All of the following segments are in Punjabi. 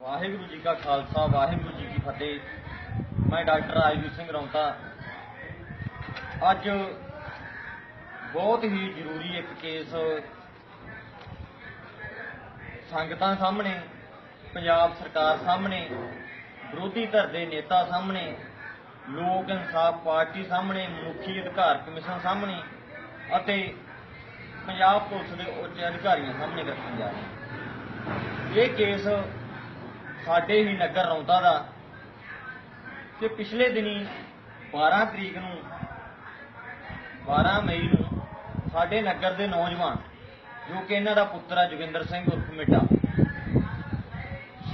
ਵਾਹਿਗੁਰੂ ਜੀ ਕਾ ਖਾਲਸਾ, ਵਾਹਿਗੁਰੂ ਜੀ ਕੀ ਫਤਿਹ। ਮੈਂ ਡਾਕਟਰ ਰਾਜਵੀਰ ਸਿੰਘ ਰੌਂਤਾ। ਅੱਜ ਬਹੁਤ ਹੀ ਜ਼ਰੂਰੀ ਇੱਕ ਕੇਸ ਸੰਗਤਾਂ ਸਾਹਮਣੇ, ਪੰਜਾਬ ਸਰਕਾਰ ਸਾਹਮਣੇ, ਵਿਰੋਧੀ ਧਿਰ ਦੇ ਨੇਤਾ ਸਾਹਮਣੇ, ਲੋਕ ਇਨਸਾਫ ਪਾਰਟੀ ਸਾਹਮਣੇ, ਮਨੁੱਖੀ ਅਧਿਕਾਰ ਕਮਿਸ਼ਨ ਸਾਹਮਣੇ ਅਤੇ ਪੰਜਾਬ ਪੁਲਿਸ ਦੇ ਉੱਚ ਅਧਿਕਾਰੀਆਂ ਸਾਹਮਣੇ ਰੱਖੀ ਜਾ ਰਹੀ ਇਹ ਕੇਸ ਸਾਡੇ ਹੀ ਨਗਰ ਰੌਂਦਾ ਦਾ ਕਿ ਪਿਛਲੇ ਦਿਨੀ 12 ਤਰੀਕ ਨੂੰ 12 ਮਈ ਨੂੰ ਸਾਡੇ ਨਗਰ ਦੇ ਨੌਜਵਾਨ, ਜੋ ਕਿ ਇਹਨਾਂ ਦਾ ਪੁੱਤਰ ਹੈ ਜੋਗਿੰਦਰ ਸਿੰਘ ਉਰਫ ਮਿੱਟਾ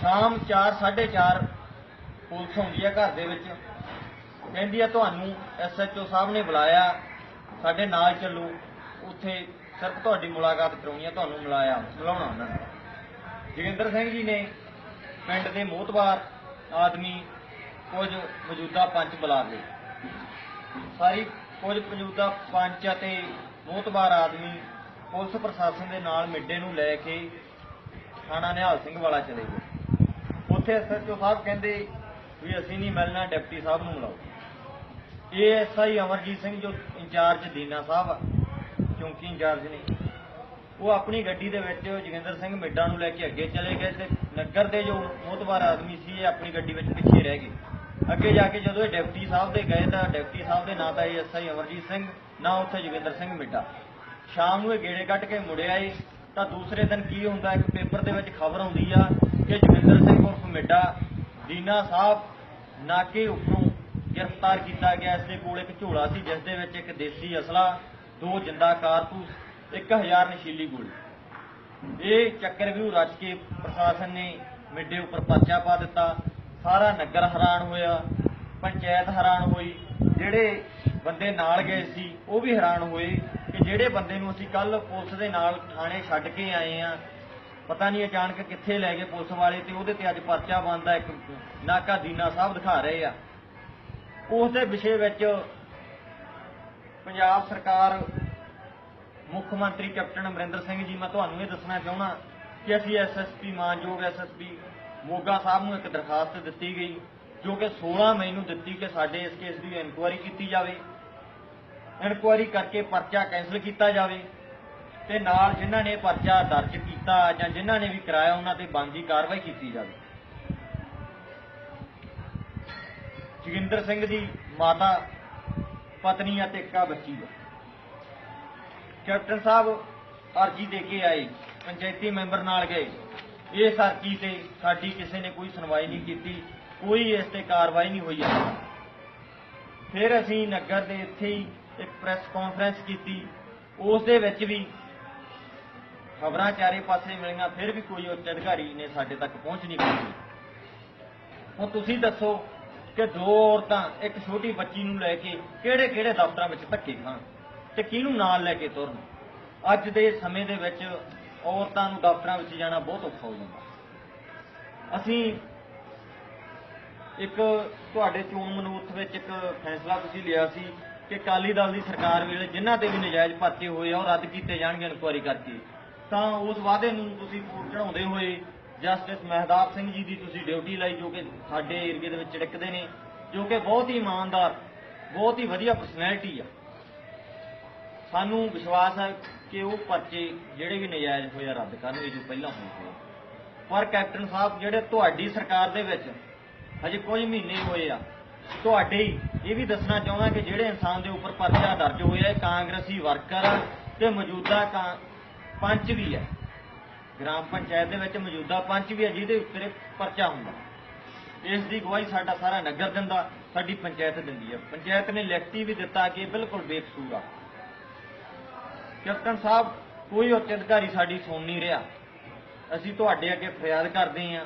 ਸ਼ਾਮ 4:30 ਪੁਲਿਸ ਆਉਂਦੀ ਹੈ ਘਰ ਦੇ ਵਿੱਚ। ਕਹਿੰਦੀ ਆ, ਤੁਹਾਨੂੰ ਐਸਐਚਓ ਸਾਹਿਬ ਨੇ ਬੁਲਾਇਆ, ਸਾਡੇ ਨਾਲ ਚੱਲੋ, ਉੱਥੇ ਸਿਰਫ ਤੁਹਾਡੀ ਮੁਲਾਕਾਤ ਕਰਾਉਣੀ ਹੈ ਤੁਹਾਨੂੰ ਮਿਲਾਇਆ, ਮਿਲਾਉਣਾ ਉਹਨਾਂ ਨੇ। ਜੋਗਿੰਦਰ ਸਿੰਘ ਜੀ ਨੇ ਪਿੰਡ ਦੇ ਮੋਹਤਬਾਰ ਆਦਮੀ ਕੁਝ ਮੌਜੂਦਾ ਪੰਚ ਬੁਲਾ ਲਏ। ਸਾਰੀ ਕੁਝ ਮੌਜੂਦਾ ਪੰਚ ਅਤੇ ਮੋਹਤਬਾਰ ਆਦਮੀ ਪੁਲਿਸ ਪ੍ਰਸ਼ਾਸਨ ਦੇ ਨਾਲ ਮਿੱਡੇ ਨੂੰ ਲੈ ਕੇ ਥਾਣਾ ਨਿਹਾਲ ਸਿੰਘ ਵਾਲਾ ਚਲੇ ਗਏ। ਉੱਥੇ ਐਸਐਚਓ ਸਾਹਿਬ ਕਹਿੰਦੇ ਵੀ ਅਸੀਂ ਨਹੀਂ ਮਿਲਣਾ, ਡਿਪਟੀ ਸਾਹਿਬ ਨੂੰ ਮਿਲਾਓ। ਇਹ ਐਸਆਈ ਅਮਰਜੀਤ ਸਿੰਘ ਜੋ ਇੰਚਾਰਜ ਦੀਨਾ ਸਾਹਿਬ ਆ, ਚੌਂਕੀ ਇੰਚਾਰਜ ਨੇ, ਉਹ ਆਪਣੀ ਗੱਡੀ ਦੇ ਵਿੱਚ ਜੋਗਿੰਦਰ ਸਿੰਘ ਮਿੱਡਾ ਨੂੰ ਲੈ ਕੇ ਅੱਗੇ ਚਲੇ ਗਏ ਤੇ ਨਗਰ ਦੇ ਜੋ ਮੋਤਬਾਰ ਆਦਮੀ ਸੀ, ਇਹ ਆਪਣੀ ਗੱਡੀ ਵਿੱਚ ਪਿੱਛੇ ਰਹਿ ਗਏ। ਅੱਗੇ ਜਾ ਕੇ ਜਦੋਂ ਇਹ ਡਿਪਟੀ ਸਾਹਿਬ ਦੇ ਗਏ ਤਾਂ ਡਿਪਟੀ ਸਾਹਿਬ ਦੇ ਨਾਂ ਤਾਂ ਐਸਆਈ ਅਮਰਜੀਤ ਸਿੰਘ, ਨਾ ਉੱਥੇ ਜੋਗਿੰਦਰ ਸਿੰਘ ਮਿੱਡਾ। ਸ਼ਾਮ ਨੂੰ ਇਹ ਗੇੜੇ ਕੱਢ ਕੇ ਮੁੜਿਆ ਏ ਤਾਂ ਦੂਸਰੇ ਦਿਨ ਕੀ ਹੁੰਦਾ, ਇੱਕ ਪੇਪਰ ਦੇ ਵਿੱਚ ਖਬਰ ਆਉਂਦੀ ਆ ਕਿ ਜੋਗਿੰਦਰ ਸਿੰਘ ਉਰਫ ਮਿੱਡਾ, ਦੀਨਾ ਸਾਹਿਬ ਨਾਕੇ ਉੱਪਰੋਂ ਗ੍ਰਿਫਤਾਰ ਕੀਤਾ ਗਿਆ। ਇਸ ਦੇ ਕੋਲ ਇੱਕ ਝੋਲਾ ਸੀ, ਜਿਸ ਦੇ ਵਿੱਚ ਇੱਕ ਦੇਸੀ ਅਸਲਾ, ਦੋ ਜਿੰਦਾ ਕਾਰਤੂਸ 1000 ਨਸ਼ੀਲੀ ਗੋਲੀ। ਇਹ ਚੱਕਰ ਵੀ ਰਚ ਕੇ ਪ੍ਰਸ਼ਾਸਨ ਨੇ ਮਿੱਡੇ ਉੱਪਰ ਪਰਚਾ ਪਾ ਦਿੱਤਾ। ਸਾਰਾ ਨਗਰ ਹੈਰਾਨ ਹੋਇਆ, ਪੰਚਾਇਤ ਹੈਰਾਨ ਹੋਈ, ਜਿਹੜੇ ਬੰਦੇ ਨਾਲ ਗਏ ਸੀ, ਉਹ ਵੀ ਹੈਰਾਨ ਹੋਏ ਕਿ ਜਿਹੜੇ ਬੰਦੇ ਨੂੰ ਅਸੀਂ ਕੱਲ ਪੁਲਿਸ ਦੇ ਨਾਲ ਥਾਣੇ ਛੱਡ ਕੇ ਆਏ ਆ ਪਤਾ ਨਹੀਂ ਅਚਾਨਕ ਕਿੱਥੇ ਲੈ ਗਏ ਪੁਲਿਸ ਵਾਲੇ ਤੇ ਉਹਦੇ ਤੇ ਅੱਜ ਪਰਚਾ ਬਣਦਾ, ਇੱਕ ਨਾਕਾ ਦੀਨਾ ਸਾਹਿਬ ਦਿਖਾ ਰਹੇ ਆ। ਉਸ ਦੇ ਵਿਸ਼ੇ ਵਿੱਚ ਪੰਜਾਬ ਸਰਕਾਰ ਮੁੱਖ ਮੰਤਰੀ ਕੈਪਟਨ ਅਮਰਿੰਦਰ ਸਿੰਘ ਜੀ, ਮੈਂ ਤੁਹਾਨੂੰ ਇਹ ਦੱਸਣਾ ਚਾਹੁੰਦਾ ਕਿ ਅਸੀਂ ਐਸਐਸਪੀ ਮਾਨਯੋਗ ਐਸਐਸਪੀ ਮੋਗਾ ਸਾਹਿਬ ਨੂੰ ਇੱਕ ਦਰਖਾਸਤ ਦਿੱਤੀ ਗਈ, ਜੋ ਕਿ 16 ਮਈ ਨੂੰ ਦਿੱਤੀ ਕਿ ਸਾਡੇ ਇਸ ਕੇਸ ਦੀ ਇਨਕੁਆਇਰੀ ਕੀਤੀ ਜਾਵੇ। ਇਨਕੁਆਇਰੀ ਕਰਕੇ ਪਰਚਾ ਕੈਂਸਲ ਕੀਤਾ ਜਾਵੇ ਤੇ ਨਾਲ ਜਿਨ੍ਹਾਂ ਨੇ ਪਰਚਾ ਦਰਜ ਕੀਤਾ ਜਾਂ ਜਿਨ੍ਹਾਂ ਨੇ ਵੀ ਕਰਾਇਆ, ਉਹਨਾਂ ਤੇ ਬਣਦੀ ਕਾਰਵਾਈ ਕੀਤੀ ਜਾਵੇ। ਜੋਗਿੰਦਰ ਸਿੰਘ ਦੀ ਮਾਤਾ, ਪਤਨੀ ਅਤੇ ਇੱਕਾ ਬੱਚੀ। ਦਾ ਕੈਪਟਨ ਸਾਹਿਬ ਅਰਜੀ ਦੇ ਕੇ ਆਏ, ਪੰਚਾਇਤੀ ਮੈਂਬਰ ਨਾਲ ਗਏ। ਇਸ ਅਰਜੀ ਤੇ ਸਾਡੀ ਕਿਸੇ ਨੇ ਕੋਈ ਸੁਣਵਾਈ ਨਹੀਂ ਕੀਤੀ, ਕੋਈ ਇਸ ਤੇ ਕਾਰਵਾਈ ਨਹੀਂ ਹੋਈ ਫਿਰ ਅਸੀਂ ਨਗਰ ਦੇ ਇੱਥੇ ਹੀ ਇੱਕ ਪ੍ਰੈਸ ਕਾਨਫਰੰਸ ਕੀਤੀ। ਉਸ ਦੇ ਵਿੱਚ ਵੀ ਖਬਰਾਂ ਚਾਰੇ ਪਾਸੇ ਮਿਲੀਆਂ, ਫਿਰ ਵੀ ਕੋਈ ਉੱਚ ਅਧਿਕਾਰੀ ਨੇ ਸਾਡੇ ਤੱਕ ਪਹੁੰਚ ਨਹੀਂ ਕੀਤੀ ਹੁਣ ਤੁਸੀਂ ਦੱਸੋ ਕਿ ਦੋ ਔਰਤਾਂ ਇੱਕ ਛੋਟੀ ਬੱਚੀ ਨੂੰ ਲੈ ਕੇ ਕਿਹੜੇ ਕਿਹੜੇ ਦਫ਼ਤਰਾਂ ਵਿੱਚ ਧੱਕੇ ਖਾਣ? ਤੇ ਕਿਹਨੂੰ ਨਾਲ ਲੈ ਕੇ ਤੁਰਨ। ਅੱਜ ਦੇ ਸਮੇਂ ਦੇ ਵਿੱਚ ਔਰਤਾਂ ਨੂੰ ਡਾਕਟਰਾਂ ਵਿੱਚ ਜਾਣਾ ਬਹੁਤ ਔਖਾ ਹੋ ਜਾਂਦਾ। ਅਸੀਂ ਇੱਕ ਤੁਹਾਡੇ ਚੋਣ ਮਨੂੱਥ ਵਿੱਚ ਇੱਕ ਫੈਸਲਾ ਤੁਸੀਂ ਲਿਆ ਸੀ ਕਿ ਕਾਲੀ ਦਲ ਦੀ ਸਰਕਾਰ ਵੇਲੇ ਜਿਨ੍ਹਾਂ ਤੇ ਵੀ ਨਜਾਇਜ਼ ਪਰਚੇ ਹੋਏ ਆ ਉਹ ਰੱਦ ਕੀਤੇ ਜਾਣਗੇ ਇਨਕੁਆਇਰੀ ਕਰਕੇ ਤਾਂ ਉਸ ਵਾਅਦੇ ਨੂੰ ਤੁਸੀਂ ਪੂਰ ਚੜਾਉਂਦੇ ਹੋਏ ਜਸਟਿਸ ਮਹਿਦਾਬ ਸਿੰਘ ਜੀ ਦੀ ਤੁਸੀਂ ਡਿਊਟੀ ਲਈ, ਜੋ ਕਿ ਸਾਡੇ ਏਰੀਏ ਦੇ ਵਿੱਚ ਚੜਕਦੇ ਨੇ, ਜੋ ਕਿ ਬਹੁਤ ਹੀ ਇਮਾਨਦਾਰ, ਬਹੁਤ ਹੀ ਵਧੀਆ ਪਰਸਨੈਲਿਟੀ ਆ। ਸਾਨੂੰ ਵਿਸ਼ਵਾਸ ਹੈ ਕਿ ਉਹ ਪਰਚੇ ਜਿਹੜੇ ਵੀ ਨਜਾਇਜ਼ ਹੋਏ ਆ ਰੱਦ ਕਰਨਗੇ ਜੋ ਪਹਿਲਾਂ ਹੋਏ ਹੋਏ ਪਰ ਕੈਪਟਨ ਸਾਹਿਬ, ਜਿਹੜੇ ਤੁਹਾਡੀ ਸਰਕਾਰ ਦੇ ਵਿੱਚ ਹਜੇ ਕੁਝ ਮਹੀਨੇ ਹੋਏ ਆ, ਤੁਹਾਡੇ ਇਹ ਵੀ ਦੱਸਣਾ ਚਾਹੁੰਦਾ ਕਿ ਜਿਹੜੇ ਇਨਸਾਨ ਦੇ ਉੱਪਰ ਪਰਚਾ ਦਰਜ ਹੋਇਆ ਇਹ ਕਾਂਗਰਸੀ ਵਰਕਰ ਤੇ ਮੌਜੂਦਾ ਪੰਚ ਵੀ ਹੈ ਗ੍ਰਾਮ ਪੰਚਾਇਤ ਦੇ ਵਿੱਚ ਮੌਜੂਦਾ ਪੰਚ ਵੀ ਹੈ ਜਿਹਦੇ ਉੱਤੇ ਪਰਚਾ ਹੁੰਦਾ। ਇਸ ਦੀ ਗਵਾਹੀ ਸਾਡਾ ਸਾਰਾ ਨਗਰ ਦਿੰਦਾ, ਸਾਡੀ ਪੰਚਾਇਤ ਦਿੰਦੀ ਹੈ ਪੰਚਾਇਤ ਨੇ ਲਿਖਤੀ ਵੀ ਦਿੱਤਾ ਕਿ ਬਿਲਕੁਲ ਬੇਕਸੂਰ ਆ। ਕੈਪਟਨ ਸਾਹਿਬ, ਕੋਈ ਉੱਚ ਅਧਿਕਾਰੀ ਸਾਡੀ ਸੁਣ ਨਹੀਂ ਰਿਹਾ। ਅਸੀਂ ਤੁਹਾਡੇ ਅੱਗੇ ਫਰਿਆਦ ਕਰਦੇ ਹਾਂ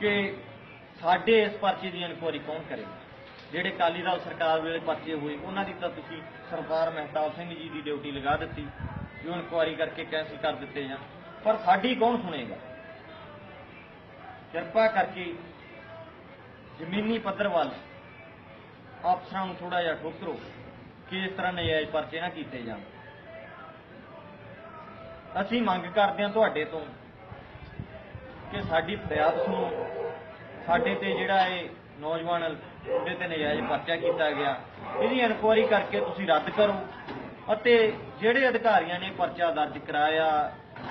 ਕਿ ਸਾਡੇ ਇਸ ਪਰਚੇ ਦੀ ਇਨਕੁਆਇਰੀ ਕੌਣ ਕਰੇਗਾ ਜਿਹੜੇ ਕਾਲੀ ਦਲ ਸਰਕਾਰ ਵੇਲੇ ਪਰਚੇ ਹੋਏ, ਉਹਨਾਂ ਦੀ ਤਾਂ ਤੁਸੀਂ ਸਰਦਾਰ ਮਹਿਤਾਬ ਸਿੰਘ ਜੀ ਦੀ ਡਿਊਟੀ ਲਗਾ ਦਿੱਤੀ, ਜੋ ਇਨਕੁਆਇਰੀ ਕਰਕੇ ਕੈਂਸਲ ਕਰ ਦਿੱਤੇ ਜਾਂ ਪਰ ਸਾਡੀ ਕੌਣ ਸੁਣੇਗਾ? ਕਿਰਪਾ ਕਰਕੇ ਜ਼ਮੀਨੀ ਪੱਧਰ ਵੱਲ ਅਫਸਰਾਂ ਨੂੰ ਥੋੜਾ ਜਿਹਾ ਠੋਕਰੋ ਕਿ ਇਸ ਤਰ੍ਹਾਂ ਨਜਾਇਜ਼ ਪਰਚੇ ਨਾ ਕੀਤੇ ਜਾਣ। ਅਸੀਂ ਮੰਗ ਕਰਦੇ ਹਾਂ ਤੁਹਾਡੇ ਤੋਂ ਕਿ ਸਾਡੀ ਫਰਿਆਦ ਸੁਣੋ ਸਾਡੇ ਤੇ ਜਿਹੜਾ ਇਹ ਨੌਜਵਾਨ ਉਹਦੇ ਤੇ ਨਜਾਇਜ਼ ਪਰਚਾ ਕੀਤਾ ਗਿਆ। ਇਹਦੀ ਇਨਕੁਆਇਰੀ ਕਰਕੇ ਤੁਸੀਂ ਰੱਦ ਕਰੋ ਅਤੇ ਜਿਹੜੇ ਅਧਿਕਾਰੀਆਂ ਨੇ ਪਰਚਾ ਦਰਜ ਕਰਾਇਆ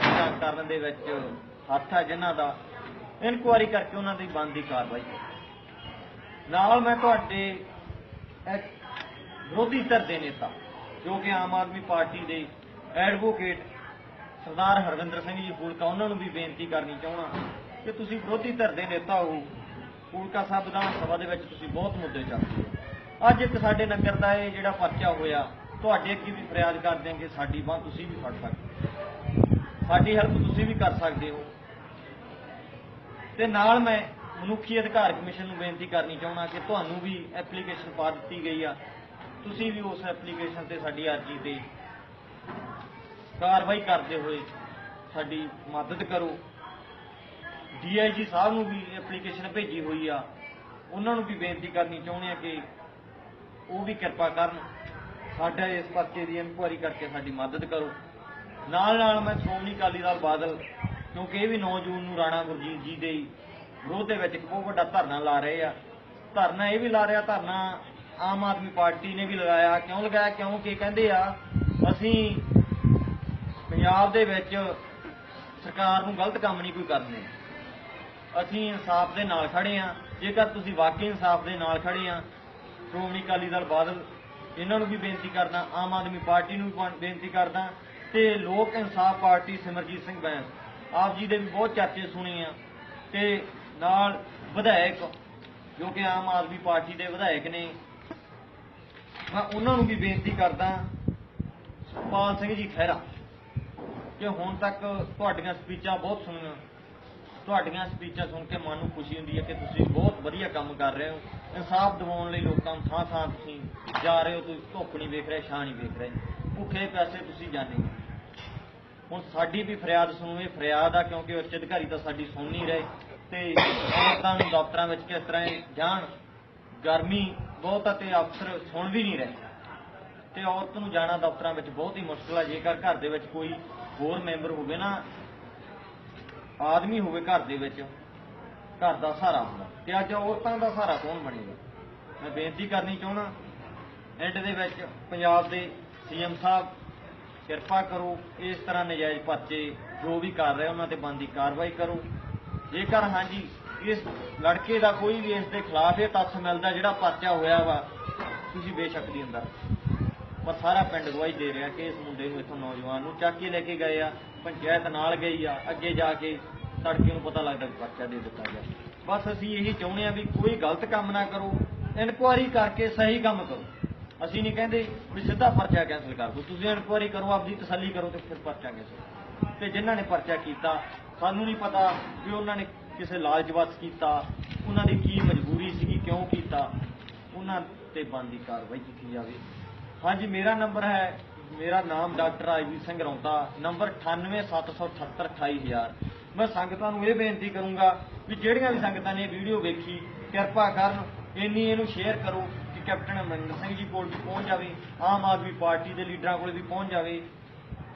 ਜਾਂ ਕਰਨ ਦੇ ਵਿੱਚ ਹੱਥ ਹੈ ਜਿਨ੍ਹਾਂ ਦਾ ਇਨਕੁਆਇਰੀ ਕਰਕੇ ਉਹਨਾਂ ਦੀ ਬਣਦੀ ਕਾਰਵਾਈ। ਨਾਲ ਮੈਂ ਤੁਹਾਡੇ ਵਿਰੋਧੀ ਧਿਰ ਦੇ ਨੇਤਾ, ਜੋ ਕਿ ਆਮ ਆਦਮੀ ਪਾਰਟੀ ਦੇ ਐਡਵੋਕੇਟ ਸਰਦਾਰ ਹਰਵਿੰਦਰ ਸਿੰਘ ਜੀ ਫੂਲਕਾ ਉਹਨਾਂ ਨੂੰ ਵੀ ਬੇਨਤੀ ਕਰਨੀ ਚਾਹਣਾ ਕਿ ਤੁਸੀਂ ਵਿਰੋਧੀ ਧਿਰ ਦੇ ਨੇਤਾ ਹੋ। ਫੂਲਕਾ ਸਾਹਿਬ ਵਿਧਾਨ ਸਭਾ ਦੇ ਵਿੱਚ ਤੁਸੀਂ ਬਹੁਤ ਮੁੱਦੇ ਚੱਕਦੇ ਹੋ। ਅੱਜ ਇੱਕ ਸਾਡੇ ਨਗਰ ਦਾ ਇਹ ਜਿਹੜਾ ਪਰਚਾ ਹੋਇਆ, ਤੁਹਾਡੇ ਅੱਗੇ ਵੀ ਫਰਿਆਦ ਕਰਦੇ ਹਾਂ ਕਿ ਸਾਡੀ ਬਾਹ ਤੁਸੀਂ ਵੀ ਫੜ ਸਕਦੇ ਹੋ। ਸਾਡੀ ਹੈਲਪ ਤੁਸੀਂ ਵੀ ਕਰ ਸਕਦੇ ਹੋ। ਤੇ ਨਾਲ ਮੈਂ ਮਨੁੱਖੀ ਅਧਿਕਾਰ ਕਮਿਸ਼ਨ ਨੂੰ ਬੇਨਤੀ ਕਰਨੀ ਚਾਹੁੰਦਾ ਕਿ ਤੁਹਾਨੂੰ ਵੀ ਐਪਲੀਕੇਸ਼ਨ ਪਾ ਦਿੱਤੀ ਗਈ ਆ। ਤੁਸੀਂ ਵੀ ਉਸ ਐਪਲੀਕੇਸ਼ਨ ਤੇ ਸਾਡੀ ਅਰਜ਼ੀ ਤੇ ਕਾਰਵਾਈ ਕਰਦੇ ਹੋਏ ਸਾਡੀ ਮਦਦ ਕਰੋ। ਡੀਆਈਜੀ ਸਾਹਿਬ ਨੂੰ ਵੀ ਐਪਲੀਕੇਸ਼ਨ ਭੇਜੀ ਹੋਈ ਆ। ਉਹਨਾਂ ਨੂੰ ਵੀ ਬੇਨਤੀ ਕਰਨੀ ਚਾਹੁੰਦੇ ਆ ਕਿ ਉਹ ਵੀ ਕਿਰਪਾ ਕਰਨ। ਸਾਡਾ ਇਸ ਪਰਚੇ ਦੀ ਇਨਕੁਆਇਰੀ ਕਰਕੇ ਸਾਡੀ ਮਦਦ ਕਰੋ। ਨਾਲ ਨਾਲ ਮੈਂ ਸ਼੍ਰੋਮਣੀ ਅਕਾਲੀ ਦਲ ਬਾਦਲ, ਕਿਉਂਕਿ ਇਹ ਵੀ 9 ਜੂਨ ਨੂੰ ਰਾਣਾ ਗੁਰਜੀਤ ਜੀ ਦੇ ਵਿਰੋਧ ਦੇ ਵਿੱਚ ਇੱਕ ਬਹੁਤ ਵੱਡਾ ਧਰਨਾ ਲਾ ਰਹੇ ਆ। ਧਰਨਾ ਇਹ ਵੀ ਲਾ ਰਿਹਾ, ਧਰਨਾ ਆਮ ਆਦਮੀ ਪਾਰਟੀ ਨੇ ਵੀ ਲਗਾਇਆ। ਕਿਉਂ ਲਗਾਇਆ? ਕਿਉਂਕਿ ਕਹਿੰਦੇ ਆ, ਅਸੀਂ ਪੰਜਾਬ ਦੇ ਵਿੱਚ ਸਰਕਾਰ ਨੂੰ ਗਲਤ ਕੰਮ ਨਹੀਂ ਕੋਈ ਕਰਨੇ। ਅਸੀਂ ਇਨਸਾਫ ਦੇ ਨਾਲ ਖੜੇ ਆ ਜੇਕਰ ਤੁਸੀਂ ਵਾਕਈ ਇਨਸਾਫ ਦੇ ਨਾਲ ਖੜੇ ਆ ਸ਼੍ਰੋਮਣੀ ਅਕਾਲੀ ਦਲ ਬਾਦਲ, ਇਹਨਾਂ ਨੂੰ ਵੀ ਬੇਨਤੀ ਕਰਦਾ, ਆਮ ਆਦਮੀ ਪਾਰਟੀ ਨੂੰ ਵੀ ਬੇਨਤੀ ਕਰਦਾ ਤੇ ਲੋਕ ਇਨਸਾਫ ਪਾਰਟੀ ਸਿਮਰਜੀਤ ਸਿੰਘ ਬੈਂਸ, ਆਪ ਜੀ ਦੇ ਵੀ ਬਹੁਤ ਚਰਚੇ ਸੁਣੇ ਆ ਤੇ ਨਾਲ ਵਿਧਾਇਕ ਜੋ ਕਿ ਆਮ ਆਦਮੀ ਪਾਰਟੀ ਦੇ ਵਿਧਾਇਕ ਨੇ, ਮੈਂ ਉਹਨਾਂ ਨੂੰ ਵੀ ਬੇਨਤੀ ਕਰਦਾ, ਸੁਖਪਾਲ ਸਿੰਘ ਜੀ ਖਹਿਰਾ। ਕਿ ਹੁਣ ਤੱਕ ਤੁਹਾਡੀਆਂ ਸਪੀਚਾਂ ਬਹੁਤ ਸੁਣੀਆਂ ਤੁਹਾਡੀਆਂ ਸਪੀਚਾਂ ਸੁਣ ਕੇ ਮਨ ਨੂੰ ਖੁਸ਼ੀ ਹੁੰਦੀ ਹੈ ਕਿ ਤੁਸੀਂ ਬਹੁਤ ਵਧੀਆ ਕੰਮ ਕਰ ਰਹੇ ਹੋ। ਇਨਸਾਫ ਦਿਵਾਉਣ ਲਈ ਲੋਕਾਂ ਨੂੰ ਥਾਂ ਥਾਂ ਤੁਸੀਂ ਜਾ ਰਹੇ ਹੋ, ਤੁਸੀਂ ਧੁੱਪ ਨਹੀਂ ਵੇਖ ਰਹੇ, ਛਾਂ ਨਹੀਂ ਵੇਖ ਰਹੇ। ਭੁੱਖੇ ਪੈਸੇ ਤੁਸੀਂ ਜਾਣੇ ਹੁਣ ਸਾਡੀ ਵੀ ਫਰਿਆਦ ਸੁਣੋ, ਇਹ ਫਰਿਆਦ ਆ ਕਿਉਂਕਿ ਉੱਚ ਅਧਿਕਾਰੀ ਤਾਂ ਸਾਡੀ ਸੁਣ ਨਹੀਂ ਰਹੇ। ਤੇ ਔਰਤਾਂ ਨੂੰ ਦਫ਼ਤਰਾਂ ਵਿੱਚ ਕਿਸ ਤਰ੍ਹਾਂ ਜਾਣ, ਗਰਮੀ ਬਹੁਤ ਅਤੇ ਅਫਸਰ ਸੁਣ ਵੀ ਨਹੀਂ ਰਹੇ। ਤੇ ਔਰਤ ਨੂੰ ਜਾਣਾ ਦਫ਼ਤਰਾਂ ਵਿੱਚ ਬਹੁਤ ਹੀ ਮੁਸ਼ਕਲ ਹੈ ਜੇਕਰ ਘਰ ਦੇ ਵਿੱਚ ਕੋਈ ਹੋਰ ਮੈਂਬਰ ਹੋਵੇ ਨਾ, ਆਦਮੀ ਹੋਵੇ ਘਰ ਦੇ ਵਿੱਚ, ਘਰ ਦਾ ਸਹਾਰਾ ਹੁੰਦਾ। ਤੇ ਅੱਜ ਔਰਤਾਂ ਦਾ ਸਹਾਰਾ ਕੌਣ ਬਣੇਗਾ? ਮੈਂ ਬੇਨਤੀ ਕਰਨੀ ਚਾਹੁੰਦਾ, ਐਂਡ ਦੇ ਵਿੱਚ ਪੰਜਾਬ ਦੇ ਸੀਐਮ ਸਾਹਿਬ, ਕਿਰਪਾ ਕਰੋ, ਇਸ ਤਰ੍ਹਾਂ ਨਜਾਇਜ਼ ਪਰਚੇ ਜੋ ਵੀ ਕਰ ਰਹੇ ਉਹਨਾਂ ਤੇ ਬੰਦੀ ਕਾਰਵਾਈ ਕਰੋ। ਜੇਕਰ ਹਾਂਜੀ, ਇਸ ਲੜਕੇ ਦਾ ਕੋਈ ਵੀ ਇਸ ਦੇ ਖਿਲਾਫ ਇਹ ਤੱਥ ਮਿਲਦਾ ਜਿਹੜਾ ਪਰਚਾ ਹੋਇਆ ਵਾ, ਤੁਸੀਂ ਬੇਸ਼ੱਕ ਦੀ ਅੰਦਰ। ਪਰ ਸਾਰਾ ਪਿੰਡ ਗਵਾਹੀ ਦੇ ਰਿਹਾ ਕਿ ਇਸ ਮੁੰਡੇ ਨੂੰ ਇੱਥੋਂ ਨੌਜਵਾਨ ਨੂੰ ਚੱਕ ਕੇ ਲੈ ਕੇ ਗਏ ਆ, ਪੰਚਾਇਤ ਨਾਲ ਗਈ ਆ, ਅੱਗੇ ਜਾ ਕੇ ਤੜਕੇ ਨੂੰ ਪਤਾ ਲੱਗਦਾ ਕਿ ਪਰਚਾ ਦੇ ਦਿੱਤਾ ਗਿਆ। ਬਸ ਅਸੀਂ ਇਹੀ ਚਾਹੁੰਦੇ ਆ ਵੀ ਕੋਈ ਗਲਤ ਕੰਮ ਨਾ ਕਰੋ ਇਨਕੁਆਇਰੀ ਕਰਕੇ ਸਹੀ ਕੰਮ ਕਰੋ। ਅਸੀਂ ਨਹੀਂ ਕਹਿੰਦੇ ਵੀ ਸਿੱਧਾ ਪਰਚਾ ਕੈਂਸਲ ਕਰ ਦਿਓ। ਤੁਸੀਂ ਇਨਕੁਆਇਰੀ ਕਰੋ, ਆਪਦੀ ਤਸੱਲੀ ਕਰੋ ਤੇ ਫਿਰ ਪਰਚਾ ਕੈਂਸਲ ਤੇ ਜਿਨ੍ਹਾਂ ਨੇ ਪਰਚਾ ਕੀਤਾ, ਸਾਨੂੰ ਨਹੀਂ ਪਤਾ ਵੀ ਉਹਨਾਂ ਨੇ ਕਿਸੇ ਲਾਲਚ ਵਸ ਕੀਤਾ, ਉਹਨਾਂ ਦੀ ਕੀ ਮਜਬੂਰੀ ਸੀਗੀ, ਕਿਉਂ ਕੀਤਾ, ਉਹਨਾਂ ਤੇ ਬਣਦੀ ਕਾਰਵਾਈ ਕੀਤੀ ਜਾਵੇ। ਹਾਂਜੀ, ਮੇਰਾ ਨੰਬਰ ਹੈ, ਮੇਰਾ ਨਾਮ doctor IV Singh Raunta number 9877828000 ਮੈਂ ਸੰਗਤਾਂ ਨੂੰ ਇਹ ਬੇਨਤੀ ਕਰੂੰਗਾ ਵੀ ਜਿਹੜੀਆਂ ਵੀ ਸੰਗਤਾਂ ਨੇ ਵੀਡੀਓ ਵੇਖੀ, ਕਿਰਪਾ ਕਰਨ, ਇੰਨੀ ਇਹਨੂੰ ਸ਼ੇਅਰ ਕਰੋ ਕਿ ਕੈਪਟਨ ਅਮਰਿੰਦਰ ਸਿੰਘ ਜੀ ਕੋਲ ਵੀ ਪਹੁੰਚ ਜਾਵੇ, ਆਮ ਆਦਮੀ ਪਾਰਟੀ ਦੇ ਲੀਡਰਾਂ ਕੋਲ ਵੀ ਪਹੁੰਚ ਜਾਵੇ,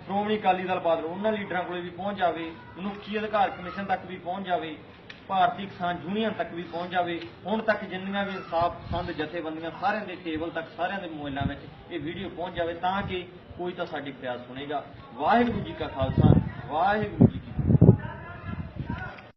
ਸ਼੍ਰੋਮਣੀ ਅਕਾਲੀ ਦਲ ਬਾਦਲ ਉਹਨਾਂ ਲੀਡਰਾਂ ਕੋਲੇ ਵੀ ਪਹੁੰਚ ਜਾਵੇ, ਮਨੁੱਖੀ ਅਧਿਕਾਰ ਕਮਿਸ਼ਨ ਤੱਕ ਵੀ ਪਹੁੰਚ ਜਾਵੇ ਭਾਰਤੀ ਕਿਸਾਨ ਯੂਨੀਅਨ ਤੱਕ ਵੀ ਪਹੁੰਚ ਜਾਵੇ, ਹੁਣ ਤੱਕ ਜਿੰਨੀਆਂ ਵੀ ਇਨਸਾਫ ਪਸੰਦ ਜਥੇਬੰਦੀਆਂ ਸਾਰਿਆਂ ਦੇ ਟੇਬਲ ਤੱਕ, ਸਾਰਿਆਂ ਦੇ ਮੋਬਾਈਲਾਂ ਵਿੱਚ ਇਹ ਵੀਡੀਓ ਪਹੁੰਚ ਜਾਵੇ ਤਾਂ ਕਿ ਕੋਈ ਤਾਂ ਸਾਡੀ ਫਰਿਆਦ ਸੁਣੇਗਾ। ਵਾਹਿਗੁਰੂ ਜੀ ਕਾ ਖਾਲਸਾ, ਵਾਹਿਗੁਰੂ ਜੀ